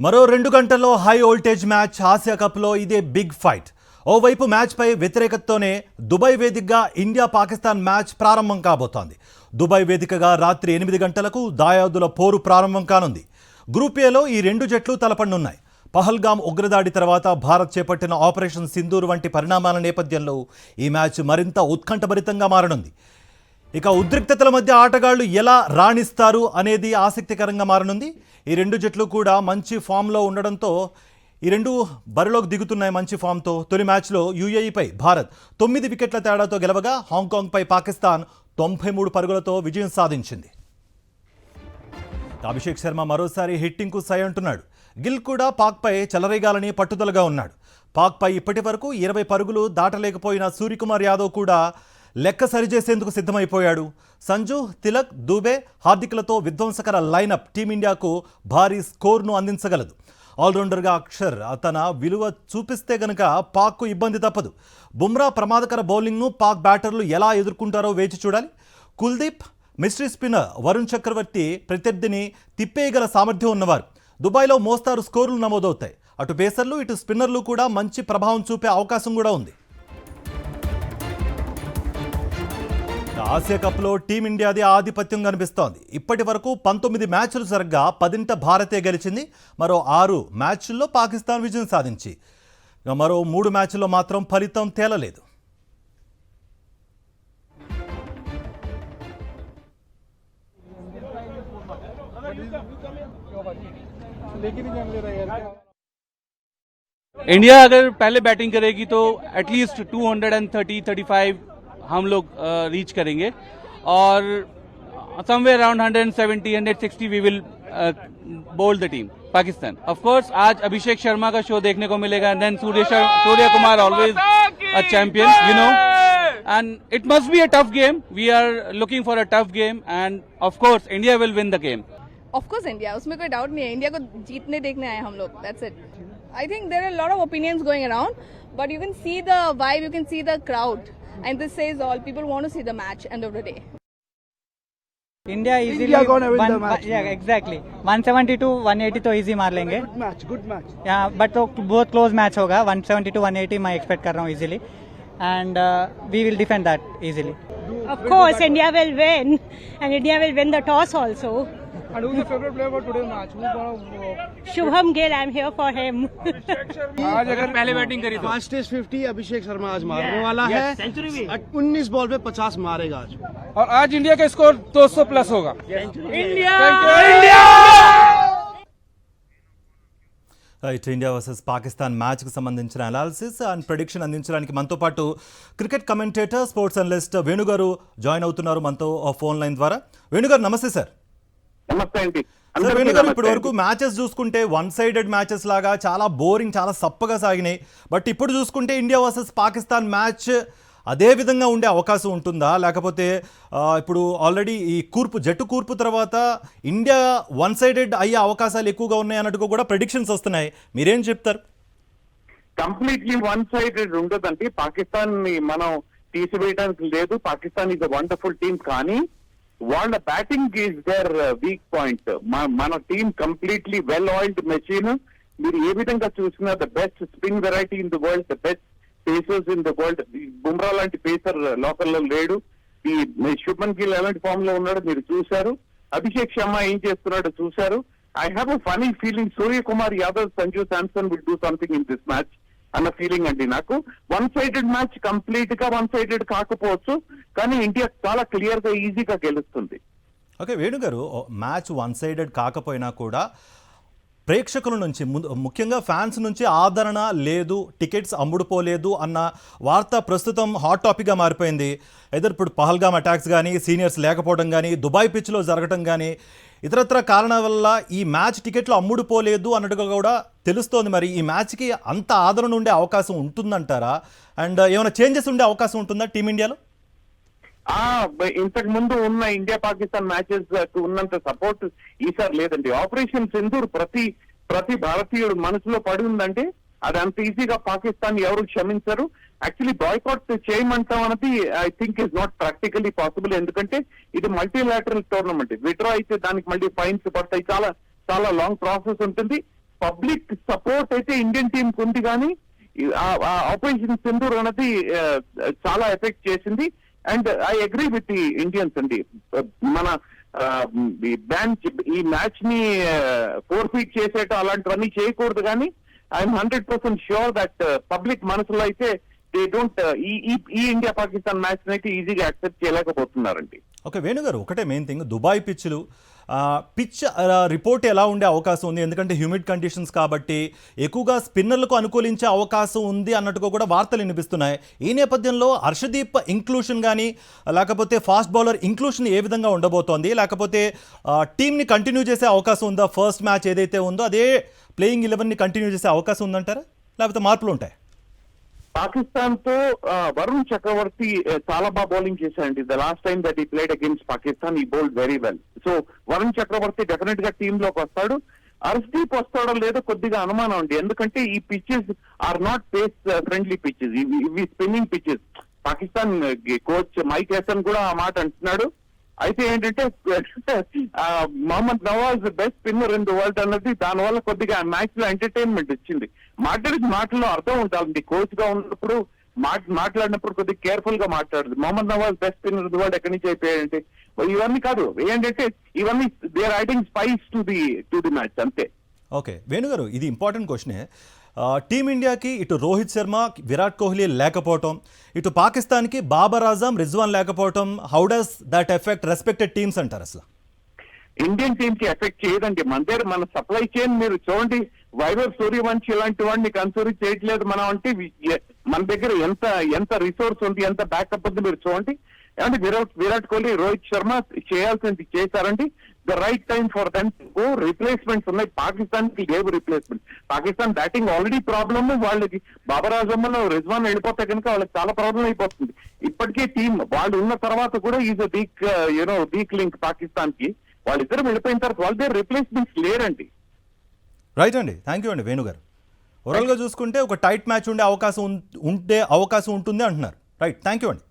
మరో రెండు గంటల్లో హై వోల్టేజ్ మ్యాచ్ ఆసియా కప్లో ఇదే బిగ్ ఫైట్. ఓవైపు మ్యాచ్పై వ్యతిరేకతతోనే దుబాయ్ వేదికగా ఇండియా పాకిస్తాన్ మ్యాచ్ ప్రారంభం కాబోతోంది. దుబాయ్ వేదికగా రాత్రి ఎనిమిది గంటలకు దాయాదుల పోరు ప్రారంభం కానుంది. గ్రూప్ ఏలో ఈ రెండు జట్లు తలపండున్నాయి. పహల్గామ్ ఉగ్రదాడి తర్వాత భారత్ చేపట్టిన ఆపరేషన్ సింధూర్ వంటి పరిణామాల నేపథ్యంలో ఈ మ్యాచ్ మరింత ఉత్కంఠభరితంగా మారనుంది. ఇక ఉద్రిక్తతల మధ్య ఆటగాళ్ళు ఎలా రాణిస్తారు అనేది ఆసక్తికరంగా మారనుంది. ఈ రెండు జట్లు కూడా మంచి ఫామ్లో ఉండడంతో ఈ రెండు బరిలోకి దిగుతున్నాయి మంచి ఫామ్తో. తొలి మ్యాచ్లో యూఏఈపై భారత్ తొమ్మిది వికెట్ల తేడాతో గెలవగా హాంకాంగ్పై పాకిస్తాన్ తొంభై మూడు పరుగులతో విజయం సాధించింది. అభిషేక్ శర్మ మరోసారి హిట్టింగ్కు సై అంటున్నాడు. గిల్ కూడా పాక్పై చెలరేగాలని పట్టుదలగా ఉన్నాడు. పాక్పై ఇప్పటి వరకు ఇరవై పరుగులు దాటలేకపోయిన సూర్యకుమార్ యాదవ్ కూడా లెక్క సరిచేసేందుకు సిద్ధమైపోయాడు. సంజు తిలక్ దూబే హార్దిక్లతో విధ్వంసకర లైనప్ టీమిండియాకు భారీ స్కోర్ను అందించగలదు. ఆల్రౌండర్గా అక్షర్ తన విలువ చూపిస్తే గనక పాక్కు ఇబ్బంది తప్పదు. బుమ్రా ప్రమాదకర బౌలింగ్ను పాక్ బ్యాటర్లు ఎలా ఎదుర్కొంటారో వేచి చూడాలి. కుల్దీప్ మిస్ట్రీ స్పిన్నర్ వరుణ్ చక్రవర్తి ప్రత్యర్థిని తిప్పేయగల సామర్థ్యం ఉన్నవారు. దుబాయ్లో మోస్తారు స్కోర్లు నమోదవుతాయి. అటు పేసర్లు ఇటు స్పిన్నర్లు కూడా మంచి ప్రభావం చూపే అవకాశం కూడా ఉంది. ఆసియా కప్లో టీమిండియాది ఆధిపత్యం కనిపిస్తోంది ఇప్పటి వరకు పంతొమ్మిది మ్యాచ్లు జరగ్గా పదింట భారతే గెలిచింది మరో ఆరు మ్యాచ్ల్లో పాకిస్తాన్ విజయం సాధించి ఇక మరో మూడు మ్యాచ్ల్లో మాత్రం ఫలితం తేలలేదు इंडिया अगर पहले बैटिंग करेगी तो एटलीस्ट 230 35 हम लोग रीच करेंगे। और somewhere around 170 160 we will bowled the team Pakistan of course आज अभिषेक शर्मा का शो देखने को मिलेगा then Surya Surya Kumar always a champion you know and it must be a tough game. We are looking for a tough game, and of course, india will win the game. Of course India उसमें कोई doubt नहीं है। India को जीतने, देखने आए हम लोग. That's it I think there are lot of opinions going around but you can see the vibe you can see the crowd And this says all people want to see the match end of the day India easily India gonna win the match. yeah exactly 172 180 तो easy मार लेंगे good match good match या but तो बहुत close match होगा 172 180 मैं expect कर रहा हूँ easily and we will defend that easily Of course, India will win, and India will win the toss also. and who's the favorite player for today's match who's gonna Shubham Gill, I'm here for him. आज अगर पहले batting करी तो fast test fifty Abhishek Sharma आज मारने वाला है उन्नीस बॉल पे पचास मारेगा आज और आज इंडिया का स्कोर 200 प्लस होगा రైట్ ఇండియా వర్సెస్ పాకిస్తాన్ మ్యాచ్కి సంబంధించిన అనాలిసిస్ అండ్ ప్రొడిక్షన్ అందించడానికి మనతో పాటు క్రికెట్ కమెంటేటర్ స్పోర్ట్స్ అనలిస్ట్ వేణుగారు జాయిన్ అవుతున్నారు మనతో ఫోన్ లైన్ ద్వారా వేణుగారు నమస్తే సార్ నమస్తే అండి. ఇప్పటి వరకు. మ్యాచెస్ చూసుకుంటే వన్ సైడెడ్ మ్యాచెస్ లాగా చాలా బోరింగ్ చాలా సప్పగా సాగినాయి. బట్ ఇప్పుడు చూసుకుంటే ఇండియా వర్సెస్ పాకిస్తాన్ మ్యాచ్ అదే విధంగా ఉండే అవకాశం ఉంటుందా? లేకపోతే ఇప్పుడు ఆల్రెడీ ఈ కూర్పు జట్టు కూర్పు తర్వాత ఇండియా వన్ సైడెడ్ అయ్యే అవకాశాలు ఎక్కువగా ఉన్నాయి అన్నట్టుగా కూడా ప్రెడిక్షన్స్ వస్తున్నాయి. మీరేం చెప్తారు? కంప్లీట్లీ వన్ సైడెడ్ ఉండదండి. పాకిస్తాన్ని మనం తీసివేయడానికి లేదు. Pakistan is a wonderful team కానీ వాళ్ళ batting is their weak point మన team completely well oiled machine మీరు ఏ విధంగా చూసినా the best spin variety in the world the best pacers in the world Bumrah లాంటి పేసర్ లోకల్లో లేడు. ఈ శుభన్ గిల్ ఎలాంటి ఫామ్లో ఉన్నాడో మీరు చూశారు. అభిషేక్ శర్మ ఏం చేస్తున్నాడో చూశారు. I have a funny feeling Surya Kumar Yadav Sanju Samson will do something in this match అన్న ఫీలింగ్ అండి నాకు. వన్ సైడెడ్ మ్యాచ్ కంప్లీట్గా వన్ సైడెడ్ కాకపోవచ్చు కానీ ఇండియా చాలా క్లియర్గా ఈజీగా గెలుస్తుంది. ఓకే వేణుగారు మ్యాచ్ వన్ సైడెడ్ కాకపోయినా కూడా ప్రేక్షకుల నుంచి ముందు ముఖ్యంగా ఫ్యాన్స్ నుంచి ఆదరణ లేదు టికెట్స్ అమ్ముడుపోలేదు అన్న వార్త ప్రస్తుతం హాట్ టాపిక్గా మారిపోయింది. ఎదురు ఇప్పుడు పహల్గామ్ అటాక్స్ కానీ సీనియర్స్ లేకపోవడం కానీ దుబాయ్ పిచ్లో జరగడం కానీ ఇతరత్ర కారణాల వల్ల ఈ మ్యాచ్ టికెట్లు అమ్ముడుపోలేదు అన్నట్టుగా కూడా తెలుస్తోంది. మరి ఈ మ్యాచ్కి అంత ఆదరణ ఉండే అవకాశం ఉంటుందంటారా? అండ్ ఏమైనా చేంజెస్ ఉండే అవకాశం ఉంటుందా టీమిండియాలో? ఇంతకు ముందు ఉన్న ఇండియా పాకిస్తాన్ మ్యాచెస్ ఉన్నంత సపోర్ట్ ఈసారి లేదండి. ఆపరేషన్ సింధూర్ ప్రతి ప్రతి భారతీయుడు మనసులో పడి ఉందంటే అది అంత ఈజీగా పాకిస్తాన్ ఎవరు క్షమించరు. యాక్చువల్లీ బాయ్కాట్ చేయమంటాం అనేది I think is not practically possible ఎందుకంటే ఇది మల్టీలాటరల్ టోర్నమెంట్ విడ్రా అయితే దానికి మళ్ళీ ఫైన్స్ పడతాయి. చాలా చాలా లాంగ్ ప్రాసెస్ ఉంటుంది. పబ్లిక్ సపోర్ట్ అయితే ఇండియన్ టీమ్కు ఉంది కానీ ఆపరేషన్ సింధూర్ అనేది చాలా ఎఫెక్ట్ చేసింది. And I agree with the Indians అండి. మన బ్యాన్ ఈ మ్యాచ్ని ఫోర్ఫీట్ చేసేట అలాంటివన్నీ చేయకూడదు కానీ I'm hundred percent sure that public మనసులో అయితే దే డోంట్ uh, ఈ ఈ- ఇండియా పాకిస్తాన్ మ్యాచ్ అయితే ఈజీగా యాక్సెప్ట్ చేయలేకపోతున్నారండి. ఓకే వేణుగారు ఒకటే మెయిన్ థింగ్ దుబాయ్ పిచ్లు పిచ్ రిపోర్ట్ ఎలా ఉండే అవకాశం ఉంది? ఎందుకంటే హ్యూమిడ్ కండిషన్స్ కాబట్టి ఎక్కువగా స్పిన్నర్లకు అనుకూలించే అవకాశం ఉంది అన్నట్టుగా కూడా వార్తలు వినిపిస్తున్నాయి. ఈ నేపథ్యంలో హర్షదీప్ ఇంక్లూషన్ కానీ లేకపోతే ఫాస్ట్ బౌలర్ ఇంక్లూషన్ ఏ విధంగా ఉండబోతోంది? లేకపోతే టీంని కంటిన్యూ చేసే అవకాశం ఉందా? ఫస్ట్ మ్యాచ్ ఏదైతే ఉందో అదే ప్లేయింగ్ ఎలెవెన్ని కంటిన్యూ చేసే అవకాశం ఉందంటారా? లేకపోతే మార్పులు ఉంటాయి? పాకిస్తాన్తో వరుణ్ చక్రవర్తి చాలా బాగా బౌలింగ్ చేశాడండి. The last time that he played against Pakistan he bowled very well. So Varun Chakravarthy డెఫినెట్గా టీమ్లోకి వస్తాడు. హర్షదీప్ వస్తాడో లేదో కొద్దిగా అనుమానం అండి. ఎందుకంటే ఈ pitches are not pace friendly pitches ఇవి spinning pitches Pakistan coach Mike Hesson కూడా ఆ మాట అంటున్నాడు. అయితే ఏంటంటే Mohammad Nawaz best spinner in the world అన్నది దానివల్ల కొద్దిగా మ్యాచ్లో ఎంటర్టైన్మెంట్ ఇచ్చింది మాట్లాడిన మాటల్లో అర్థం ఉంటుంది కోచ్గా ఉన్నప్పుడు మాట్లాడినప్పుడు కొద్దిగా కేర్ఫుల్గా మాట్లాడదు. Mohammad Nawaz best spinner the world ఎక్కడి నుంచి అయిపోయాయంటే ఇవన్నీ కాదు. ఏంటంటే ఇవన్నీ they are adding spice to the to the match అంతే. ఓకే. వేణుగారు ఇది ఇంపార్టెంట్ క్వశ్చనే టీమిండియాకి ఇటు రోహిత్ శర్మ విరాట్ కోహ్లీ లేకపోవటం ఇటు పాకిస్తాన్కి బాబర్ ఆజం రిజ్వాన్ లేకపోవటం how does that effect respected teams అంటారు అసలు? ఇండియన్ టీమ్కి ఎఫెక్ట్ చేయదండి. మన దగ్గర మన సప్లై చైన్ మీరు చూడండి వైభవ్ సూర్యవంశి ఇలాంటి వాడిని కన్సూరి చేయట్లేదు మనం అంటే మన దగ్గర ఎంత ఎంత రిసోర్స్ ఉంది ఎంత బ్యాకప్ ఉంది మీరు చూడండి. ఏమంటే విరాట్ విరాట్ కోహ్లీ రోహిత్ శర్మ చేయాల్సింది చేశారండి. The right time for them go. Replacements ఉన్నాయి. పాకిస్తాన్కి లేవు replacement. Pakistan batting already problem. వాళ్ళకి బాబర్ ఆజంలో రిజ్వాన్ వెళ్ళిపోతే కనుక వాళ్ళకి చాలా ప్రాబ్లం అయిపోతుంది. ఇప్పటికే టీం వాళ్ళు ఉన్న తర్వాత కూడా is weak you know weak link పాకిస్తాన్కి వాళ్ళిద్దరు వెళ్ళిపోయిన తర్వాత వాళ్ళ దగ్గర రిప్లేస్మెంట్స్ లేరండి. రైట్ అండి. థ్యాంక్ యూ అండి వేణుగారు. ఓవరాల్గా చూసుకుంటే ఒక టైట్ మ్యాచ్ ఉండే అవకాశం ఉంటే ఉండే అవకాశం ఉంటుంది అంటున్నారు. రైట్ థ్యాంక్ యూ అండి.